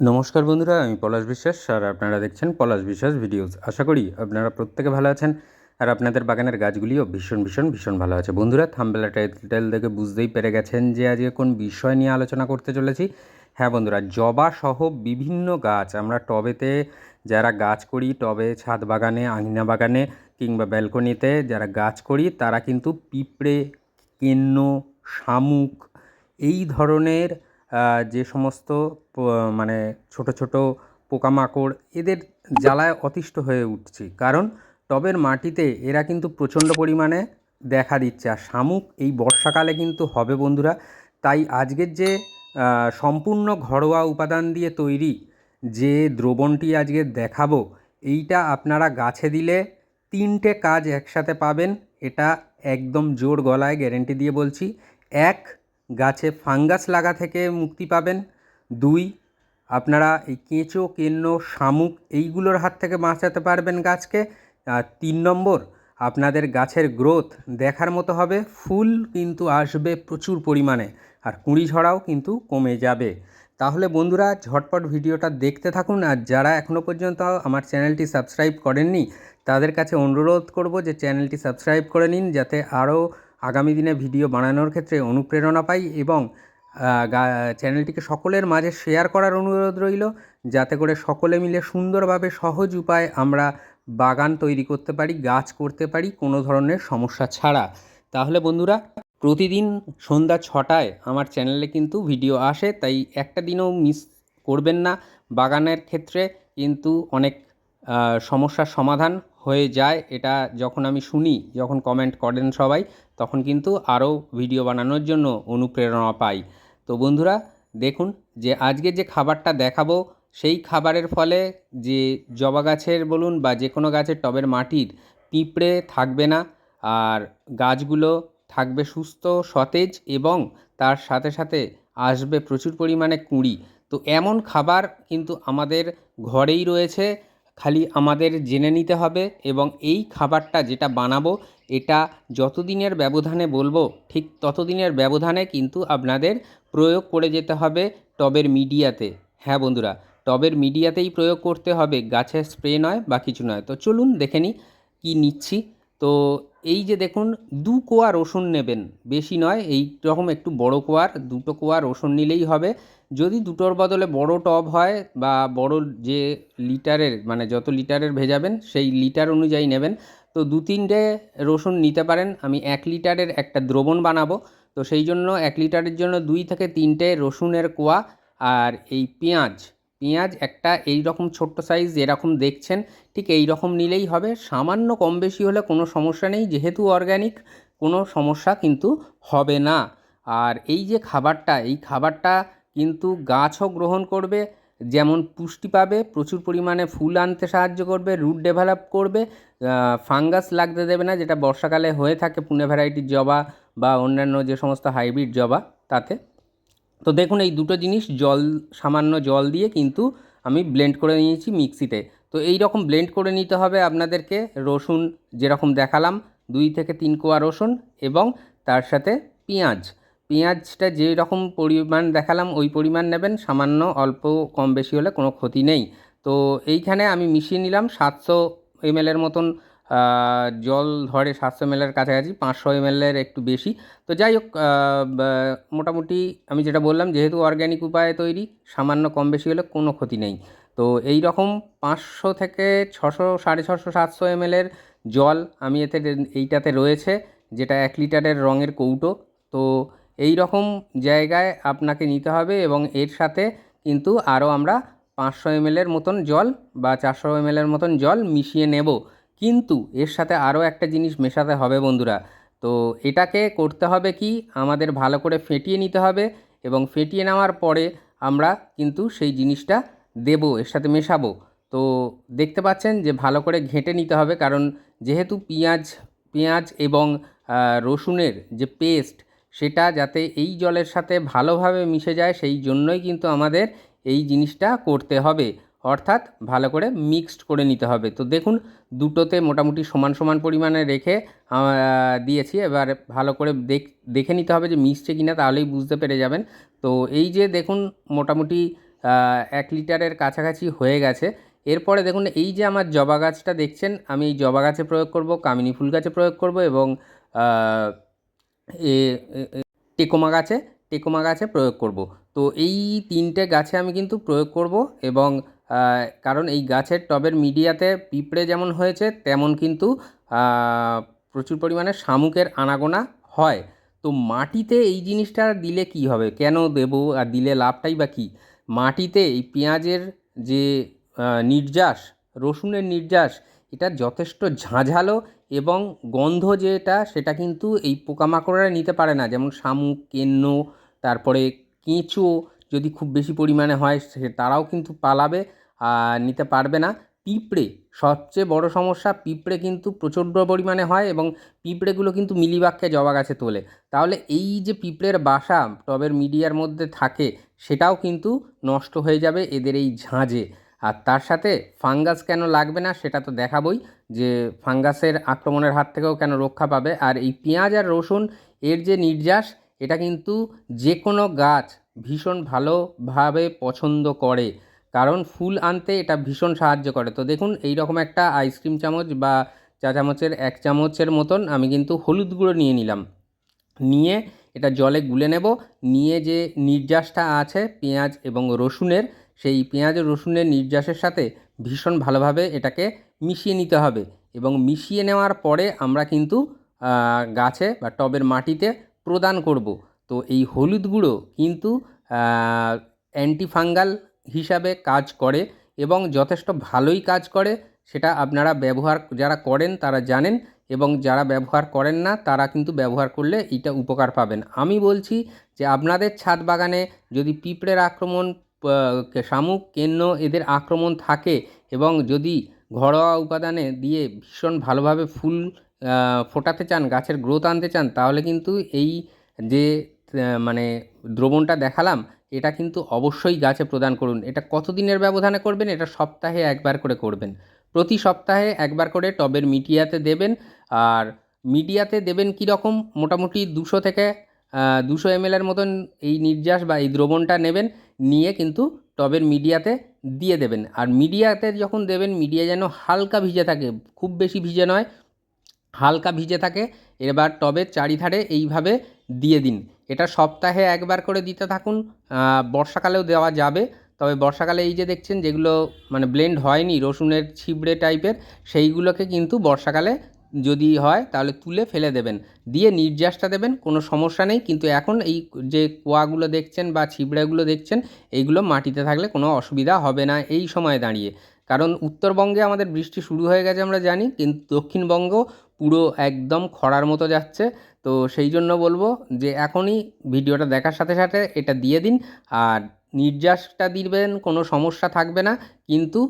নমস্কার বন্ধুরা, আমি পলাশ বিশ্বাস আর আপনারা দেখছেন পলাশ বিশ্বাস ভিডিওস। আশা করি আপনারা প্রত্যেকে ভালো আছেন আর আপনাদের বাগানের গাছগুলিও ভীষণ ভীষণ ভীষণ ভালো আছে। বন্ধুরা, থাম্বেলা টাইটেল দেখে বুঝতেই পেরে গেছেন যে আজকে কোন বিষয় নিয়ে আলোচনা করতে চলেছি। হ্যাঁ বন্ধুরা, জবা সহ বিভিন্ন গাছ আমরা টবেতে যারা গাছ করি, টবে, ছাদ বাগানে, আঙিনা বাগানে কিংবা ব্যালকনিতে যারা গাছ করি, তারা কিন্তু পিঁপড়ে, কেন্ন, শামুক এই ধরনের যে সমস্ত মানে ছোট ছোট পোকামাকড় এদের জ্বালায় অতিষ্ঠ হয়ে উঠছি। কারণ টবের মাটিতে এরা কিন্তু প্রচণ্ড পরিমাণে দেখা দিচ্ছে। আর শামুক এই বর্ষাকালে কিন্তু হবে বন্ধুরা। তাই আজকের যে সম্পূর্ণ ঘরোয়া উপাদান দিয়ে তৈরি যে দ্রবণটি আজকে দেখাবো, এইটা আপনারা গাছে দিলে তিনটে কাজ একসাথে পাবেন। এটা একদম জোর গলায় গ্যারেন্টি দিয়ে বলছি। এক গাছে ফাঙ্গাস লাগা থেকে মুক্তি পাবেন। দুই, আপনারা এই কেঁচো, কেন্ন, শামুক এইগুলোর হাত থেকে বাঁচাতে পারবেন গাছকে। আর তিন নম্বর, আপনাদের গাছের গ্রোথ দেখার মতো হবে। ফুল কিন্তু আসবে প্রচুর পরিমাণে আর কুঁড়ি ঝরাও কিন্তু কমে যাবে। তাহলে বন্ধুরা, ঝটপট ভিডিওটা দেখতে থাকুন আর যারা এখনও পর্যন্ত আমার চ্যানেলটি সাবস্ক্রাইব করেননি, তাদের কাছে অনুরোধ করব যে চ্যানেলটি সাবস্ক্রাইব করে নিন যাতে আরও আগামী দিনে ভিডিও বানানোর ক্ষেত্রে অনুপ্রেরণা পাই এবং চ্যানেলটিকে সকলের মাঝে শেয়ার করার অনুরোধ রইল, যাতে করে সকলে মিলে সুন্দরভাবে সহজ উপায়ে আমরা বাগান তৈরি করতে পারি, গাছ করতে পারি, কোনো ধরনের সমস্যা ছাড়া। তাহলে বন্ধুরা, প্রতিদিন সন্ধ্যা ছটায় আমার চ্যানেলে কিন্তু ভিডিও আসে, তাই একটা দিনও মিস করবেন না। বাগানের ক্ষেত্রে কিন্তু অনেক সমস্যার সমাধান হয়ে যায়, এটা যখন আমি শুনি, যখন কমেন্ট করেন সবাই তখন কিন্তু আরও ভিডিও বানানোর জন্য অনুপ্রেরণা পাই। তো বন্ধুরা, দেখুন যে আজকে যে খাবারটা দেখাবো, সেই খাবারের ফলে যে জবা গাছের বলুন বা যে কোনো গাছের টবের মাটির পিঁপড়ে থাকবে না, আর গাছগুলো থাকবে সুস্থ, সতেজ এবং তার সাথে সাথে আসবে প্রচুর পরিমাণে কুঁড়ি। তো এমন খাবার কিন্তু আমাদের ঘরেই রয়েছে, খালি আমাদের জেনে নিতে হবে এবং এই খাবারটা যেটা বানাবো এটা যতদিনের ব্যবধানে বলব, ঠিক ততদিনের ব্যবধানে কিন্তু আপনাদের প্রয়োগ করে যেতে হবে টবের মিডিয়াতে। হ্যাঁ বন্ধুরা, টবের মিডিয়াতেই প্রয়োগ করতে হবে গাছের স্প্রে নয় বা কিছু নয়। তো চলুন দেখে নিই কী নিচ্ছি। তো এই যে দেখুন, দু কোয়া রসুন নেবেন, বেশি নয় এই রকম একটু বড় কোয়ার, দুটো কোয়া রসুন নিলেই হবে। যদি দুটোর বদলে বড় টব হয় বা বড় যে লিটারের মানে যত লিটারের ভেজাবেন, সেই লিটার অনুযায়ী নেবেন। তো দু তিনটে রসুন নিতে পারেন। আমি এক লিটারের একটা দ্রবণ বানাবো। তো সেই জন্য এক লিটারের জন্য দুই থেকে তিনটে রসুনের কোয়া আর এই পেঁয়াজ। পেঁয়াজ একটা এই রকম ছোট্ট সাইজ এরকম দেখছেন, ঠিক এই রকম নিলেই হবে। সামান্য কম বেশি হলে কোনো সমস্যা নেই। যেহেতু অর্গ্যানিক কোনো সমস্যা কিন্তু হবে না। আর এই যে খাবারটা, এই খাবারটা কিন্তু গাছও গ্রহণ করবে। যেমন পুষ্টি পাবে, প্রচুর পরিমাণে ফুল আনতে সাহায্য করবে, রুট ডেভেলপ করবে ফাঙ্গাস লাগতে দেবে না, যেটা বর্ষাকালে হয়ে থাকে পুনে ভ্যারাইটির জবা বা অন্যান্য যে সমস্ত হাইব্রিড জবা তাতে। তো দেখুন, এই দুটো জিনিস জল, সামান্য জল দিয়ে কিন্তু আমি ব্লেন্ড করে নিয়েছি মিক্সিতে। তো এই রকম ব্লেন্ড করে নিতে হবে আপনাদেরকে, রসুন যেরকম দেখালাম, দুই থেকে তিন কোয়া রসুন এবং তার সাথে পেঁয়াজ। পেঁয়াজটা যে রকম পরিমাণ দেখালাম, ওই পরিমাণ নেবেন, সামান্য অল্প কম বেশি হলে কোনো ক্ষতি নেই। তো এইখানে আমি মিশিয়ে নিলাম, সাতশো এমএলের মতন জল ধরে সাতশো এমএলের কাছাকাছি, পাঁচশো এমএলের একটু বেশি। তো যাই হোক মোটামুটি আমি যেটা বললাম, যেহেতু অর্গ্যানিক উপায়ে তৈরি, সামান্য কম বেশি হলে কোনো ক্ষতি নেই। তো এই রকম পাঁচশো থেকে ছশো, সাড়ে ছশো, সাতশো এমএলের জল আমি এতে, এইটাতে রয়েছে, যেটা এক লিটারের রঙের কৌটো। তো এই রকম জায়গায় আপনাকে নিতে হবে এবং এর সাথে কিন্তু আরও আমরা পাঁচশো এমএলের মতন জল বা চারশো এমএলের মতন জল মিশিয়ে নেব। কিন্তু এর সাথে আরও একটা জিনিস মেশাতে হবে বন্ধুরা। তো এটাকে করতে হবে কি? আমাদের ভালো করে ফেটিয়ে নিতে হবে এবং ফেটিয়ে নেওয়ার পরে আমরা কিন্তু সেই জিনিসটা দেব, এর সাথে মেশাবো। তো দেখতে পাচ্ছেন যে ভালো করে ঘেঁটে নিতে হবে কারণ যেহেতু পেঁয়াজ পেঁয়াজ এবং রসুনের যে পেস্ট সেটা যাতে এই জলের সাথে ভালোভাবে মিশে যায়, সেই জন্যই কিন্তু আমাদের এই জিনিসটা করতে হবে। অর্থাৎ ভালো করে মিক্সড করে নিতে হবে। তো দেখুন, দুটোতে মোটামুটি সমান সমান পরিমাণে রেখে দিয়েছি। এবার ভালো করে দেখ নিতে হবে যে মিশছে কিনা, তাহলেই বুঝতে পেরে যাবেন। তো এই যে দেখুন, মোটামুটি এক লিটারের কাছাকাছি হয়ে গেছে। এরপরে দেখুন, এই যে আমার জবা গাছটা দেখছেন, আমি এই জবা গাছে প্রয়োগ করব, কামিনী ফুল গাছে প্রয়োগ করব এবং টেকোমা গাছে টেকোমা গাছে প্রয়োগ করব। তো এই তিনটে গাছে আমি কিন্তু প্রয়োগ করব এবং কারণ এই গাছের টবের মিডিয়াতে পিঁপড়ে যেমন হয়েছে, তেমন কিন্তু প্রচুর পরিমাণে শামুকের আনাগোনা হয়। তো মাটিতে এই জিনিসটা দিলে কি হবে? কেন দেবো আর দিলে লাভটাই বা কী? মাটিতে এই পেঁয়াজের যে নির্যাস, রসুনের নির্যাস এটা যথেষ্ট ঝাঁঝালো এবং গন্ধ যেটা, সেটা কিন্তু এই পোকামাকড়রা নিতে পারে না। যেমন শামুক, কেন্ন, তারপরে কেঁচো যদি খুব বেশি পরিমাণে হয়, সে তারাও কিন্তু পালাবে আর নিতে পারবে না। পিঁপড়ে, সবচেয়ে বড় সমস্যা, পিঁপড়ে কিন্তু প্রচণ্ড পরিমাণে হয় এবং পিঁপড়েগুলো কিন্তু মিলিবাগকে জবা গাছে তোলে। তাহলে এই যে পিঁপড়ের বাসা টবের মিডিয়ার মধ্যে থাকে, সেটাও কিন্তু নষ্ট হয়ে যাবে এদের এই ঝাঁঝে। আর তার সাথে ফাঙ্গাস কেন লাগবে না সেটা তো দেখাবই, যে ফাঙ্গাসের আক্রমণের হাত থেকেও কেন রক্ষা পাবে। আর এই পেঁয়াজ আর রসুন, এর যে নির্যাস, এটা কিন্তু যে কোনো গাছ ভীষণ ভালোভাবে পছন্দ করে। কারণ ফুল আনতে এটা ভীষণ সাহায্য করে। তো দেখুন এই রকম একটা আইসক্রিম চামচ বা চা চামচের এক চামচের মতন আমি কিন্তু হলুদ গুঁড়ো নিয়ে নিলাম। নিয়ে এটা জলে গুলে নেব। নিয়ে যে নির্যাসটা আছে পেঁয়াজ এবং রসুনের সেই পেঁয়াজ রসুনের নির্যাসের সাথে ভীষণ ভালোভাবে এটাকে মিশিয়ে নিতে হবে এবং মিশিয়ে নেওয়ার পরে আমরা কিন্তু গাছে বা টবের মাটিতে প্রদান করব। তো এই হলুদ গুঁড়ো কিন্তু অ্যান্টিফাঙ্গাল হিসাবে কাজ করে এবং যথেষ্ট ভালোই কাজ করে, সেটা আপনারা ব্যবহার, যারা করেন তারা জানেন এবং যারা ব্যবহার করেন না তারা কিন্তু ব্যবহার করলে এটা উপকার পাবেন। আমি বলছি যে আপনাদের ছাদ বাগানে যদি পিঁপড়ের আক্রমণ শামুক, কেন্ন এদের আক্রমণ থাকে এবং যদি ঘরোয়া উপাদানে দিয়ে ভীষণ ভালোভাবে ফুল ফোটাতে চান, গাছের গ্রোথ আনতে চান, তাহলে কিন্তু এই যে মানে দ্রবণটা দেখালাম, এটা কিন্তু অবশ্যই গাছে প্রদান করুন। এটা কতদিনের ব্যবধানে করবেন? এটা সপ্তাহে একবার করে করবেন। প্রতি সপ্তাহে একবার করে টবের মিডিয়াতে দেবেন। আর মিডিয়াতে দেবেন কীরকম? মোটামুটি দুশো থেকে দুশো এমএলের মতন এই নির্যাস বা এই দ্রবণটা নেবেন, নিয়ে কিন্তু টবের মিডিয়াতে দিয়ে দেবেন। আর মিডিয়াতে যখন দেবেন, মিডিয়া যেন হালকা ভিজে থাকে, খুব বেশি ভিজে নয়, হালকা ভিজে থাকে, এবার টবের চারিধারে এইভাবে দিয়ে দিন। এটা সপ্তাহে একবার করে দিতে থাকুন বর্ষাকালেও দেওয়া যাবে। তবে বর্ষাকালে এই যে দেখছেন, যেগুলো মানে ব্লেন্ড হয়নি, রসুনের ছিবড়ে টাইপের সেইগুলোকে কিন্তু বর্ষাকালে যদি হয়, তাহলে তুলে ফেলে দেবেন। দিয়ে নির্যাসটা দেবেন, কোনো সমস্যা নেই। কিন্তু এখন এই যে কোয়াগুলো দেখছেন বা ছিবড়েগুলো দেখছেন, এইগুলো মাটিতে থাকলে কোনো অসুবিধা হবে না এই সময় দাঁড়িয়ে। কারণ উত্তরবঙ্গে আমাদের বৃষ্টি শুরু হয়ে গেছে আমরা জানি, কিন্তু দক্ষিণবঙ্গ পুরো একদম খরার মতো যাচ্ছে। তো সেই জন্য বলব যে এখনই ভিডিওটা দেখার সাথে সাথে এটা দিয়ে দিন। আর নির্যাসটা দিবেন, কোনো সমস্যা থাকবে না। কিন্তু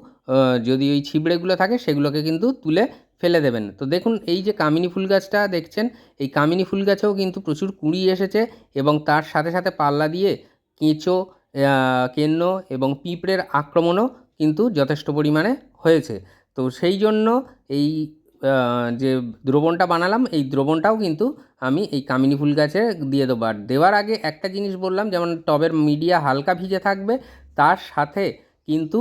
যদি ওই ছিবড়েগুলো থাকে, সেগুলোকে কিন্তু তুলে ফেলে দেবেন তো দেখুন, এই যে কামিনী ফুল গাছটা দেখছেন, এই কামিনী ফুল গাছেও কিন্তু প্রচুর কুঁড়ি এসেছে এবং তার সাথে সাথে পাল্লা দিয়ে কেঁচো কেন্ন এবং পিঁপড়ের আক্রমণও কিন্তু যথেষ্ট পরিমাণে হয়েছে। তো সেই জন্য এই যে দ্রবণটা বানালাম, এই দ্রবণটাও কিন্তু আমি এই কামিনী ফুল গাছে দিয়ে দেবো। আর দেওয়ার আগে একটা জিনিস বললাম, যেমন টবের মিডিয়া হালকা ভিজে থাকবে, তার সাথে কিন্তু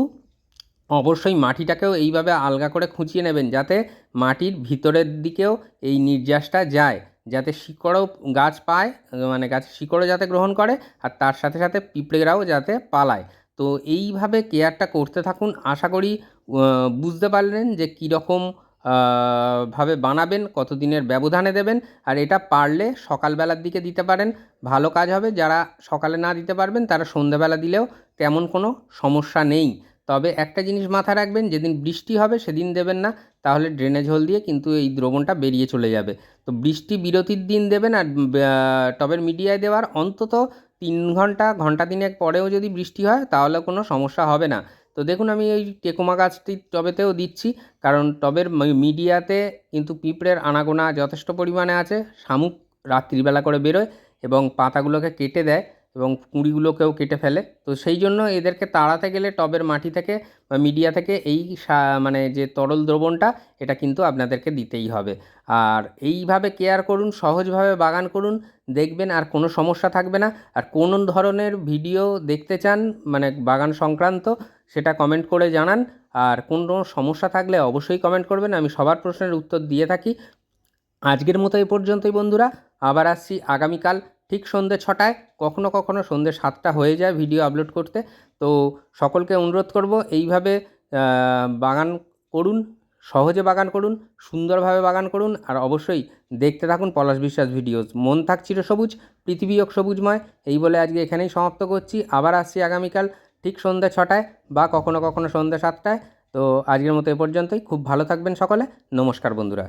অবশ্যই মাটিটাকেও এইভাবে আলগা করে খুঁচিয়ে নেবেন যাতে মাটির ভিতরের দিকেও এই নির্যাসটা যায়, যাতে শিকড়ও গাছ পায় মানে গাছ শিকড়ও যাতে গ্রহণ করে, আর তার সাথে সাথে পিঁপড়েরাও যাতে পালায়। তো এইভাবে কেয়ারটা করতে থাকুন। আশা করি বুঝতে পারলেন যে কীরকম ভাবে বানাবেন, কতদিনের ব্যবধানে দেবেন, আর এটা পারলে সকালবেলার দিকে দিতে পারেন। ভালো কাজ হবে, যারা সকালে না দিতে পারবেন, তারা সন্ধ্যাবেলা দিলেও তেমন কোনো সমস্যা নেই। তবে একটা জিনিস মাথায় রাখবেন, যেদিন বৃষ্টি হবে সেদিন দেবেন না। তাহলে ড্রেনেজ হোল দিয়ে কিন্তু এই দ্রবণটা বেরিয়ে চলে যাবে। তো বৃষ্টি বিরতির দিন দেবেন আর টবের মিডিয়ায় দেওয়ার অন্তত তিন ঘণ্টা ঘণ্টা দিনেক পরেও যদি বৃষ্টি হয় তাহলে কোনো সমস্যা হবে না। তো দেখুন আমি এই টেকোমা গাছটি টবেতেও দিচ্ছি, কারণ টবের মিডিয়াতে কিন্তু পিঁপড়ের আনাগোনা যথেষ্ট পরিমাণে আছে। শামুক রাত্রিবেলা করে বেরোয় এবং পাতাগুলোকে কেটে দেয়। এবং কুঁড়িগুলোকেও কেটে ফেলে। তো সেই জন্য এদেরকে তাড়াতে গেলে টবের মাটি থেকে বা মিডিয়া থেকে এই মানে যে তরল দ্রবণটা, এটা কিন্তু আপনাদেরকে দিতেই হবে। আর এইভাবে কেয়ার করুন, সহজভাবে বাগান করুন, দেখবেন আর কোনো সমস্যা থাকবে না। আর কোন ধরনের ভিডিও দেখতে চান মানে বাগান সংক্রান্ত, সেটা কমেন্ট করে জানান। আর কোনো সমস্যা থাকলে অবশ্যই কমেন্ট করবেন, আমি সবার প্রশ্নের উত্তর দিয়ে থাকি। আজকের মতো এই পর্যন্তই বন্ধুরা, আবার আসছি আগামীকাল ঠিক সন্ধ্যে ছটায়, কখনো কখনো সন্ধ্যে সাতটা হয়ে যায় ভিডিও আপলোড করতে। তো সকলকে অনুরোধ করব এইভাবে বাগান করুন, সহজে বাগান করুন, সুন্দরভাবে বাগান করুন, আর অবশ্যই দেখতে থাকুন পলাশ বিশ্বাস ভিডিওস মন থাক সবুজ, পৃথিবী হোক সবুজময়। এই বলে আজকে এখানেই সমাপ্ত করছি। আবার আসছি আগামীকাল ঠিক সন্ধ্যে ছটায় বা কখনো কখনো সন্ধ্যে সাতটায়। তো আজকের মতো এ পর্যন্তই। খুব ভালো থাকবেন সকলে। নমস্কার বন্ধুরা।